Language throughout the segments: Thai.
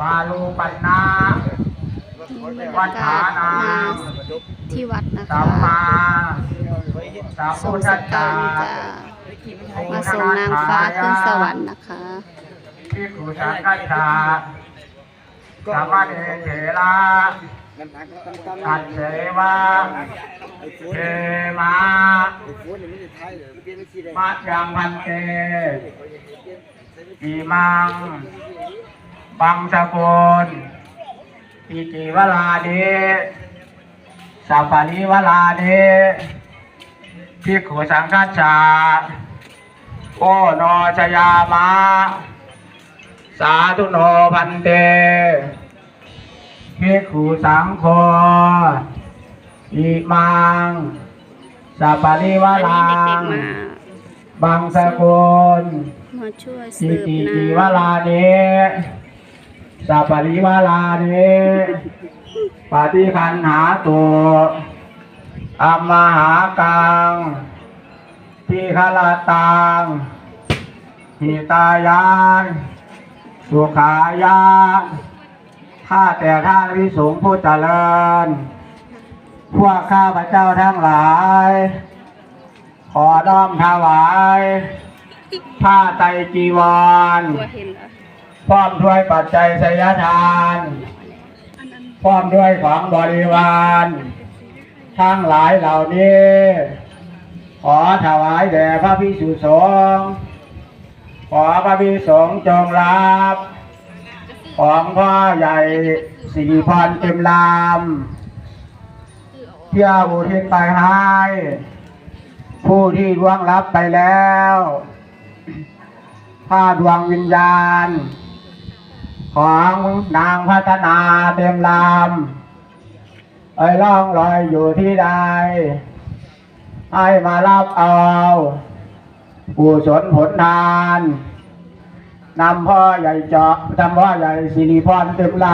ปาลูปันนาบรรยากาศมาที่วัดนะสัคะมมาสัมส่พุงทสธัสตาสะงค์จะมาส่งนางฟ้าขึ้นสวรรค์นะคะภิกขุสังฆชาสัมมาเนเถระตัดเสวะเทมามัจยังพันเตอิมัง บังสกุลอิจิวลาเดสัพพะลิวลาเดภิกขุสังฆชาโอโนชยามะ สาธุโนพันเตภิกขุสังโฆอิมังสัพพะลิววันลานี้เด็กงๆมาบังสกุลมาช่วยสิสืบตินาจีวลาเน สัพปริวลาเนปฏิคันหาตัวอัมมหากังทีฆลาตังหิตายานสุขายาข้าแต่ท่านวิสุงฆ์ผู้เจริญ พวกข้าพระเจ้าทั้งหลาย ขอน้อมถวาย ผ้าไตรจีวร พร้อมด้วยปัจจัยสยทาน พร้อมด้วยของบริวาร ทั้งหลายเหล่านี้ ขอถวายแด่พระพิสุสงฆ์ ขอพระพิสุสงฆ์จงรับ ของพ่อใหญ่สิริพรเต็มลามเที่ยวอุทิศไปให้ ผู้ที่ล่วงลับไปแล้วผ้าดวงวิญญาณ ของนางพัฒนาเต็มลำเอ้ยล่องลอยอยู่ที่ใด ให้มารับเอาผู้สนผลทานนำพ่อใหญ่เจาะนำพ่อใหญ่สิริพรเต็มล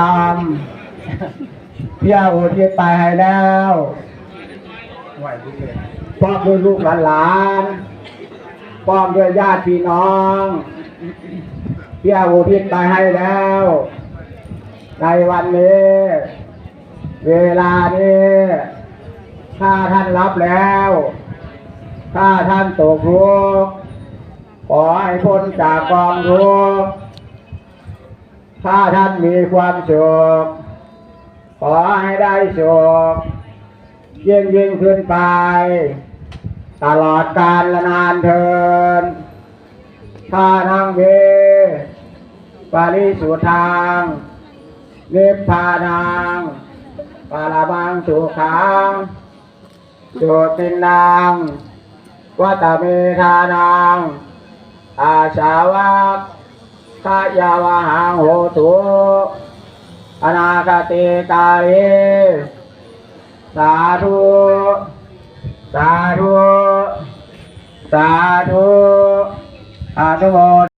ำเพี่ยอุทิศไปให้แล้วไหวดูเถิดพร้อมด้วยลูกหลานๆพร้อมด้วยญาติพี่น้อง พี่ยอุทิศไปให้แล้ว ในวันนี้ เวลานี้ ถ้าท่านรับแล้ว ถ้าท่านตกทุกข์ขอให้พ้นจากกองทุกข์ถ้าท่านมีความสุขขอให้ได้สุขยิ่งยิ่งขึ้นไป ตลอดกาลและนานเทินถ้านั่งเว ปาริสุทธังเนพพานังปาราบังสุขังโจตินังวัตเมธานังอาชาวะขายาวหังโหตุอนาคติกาเรสาธุสาธุสาธุอนุโม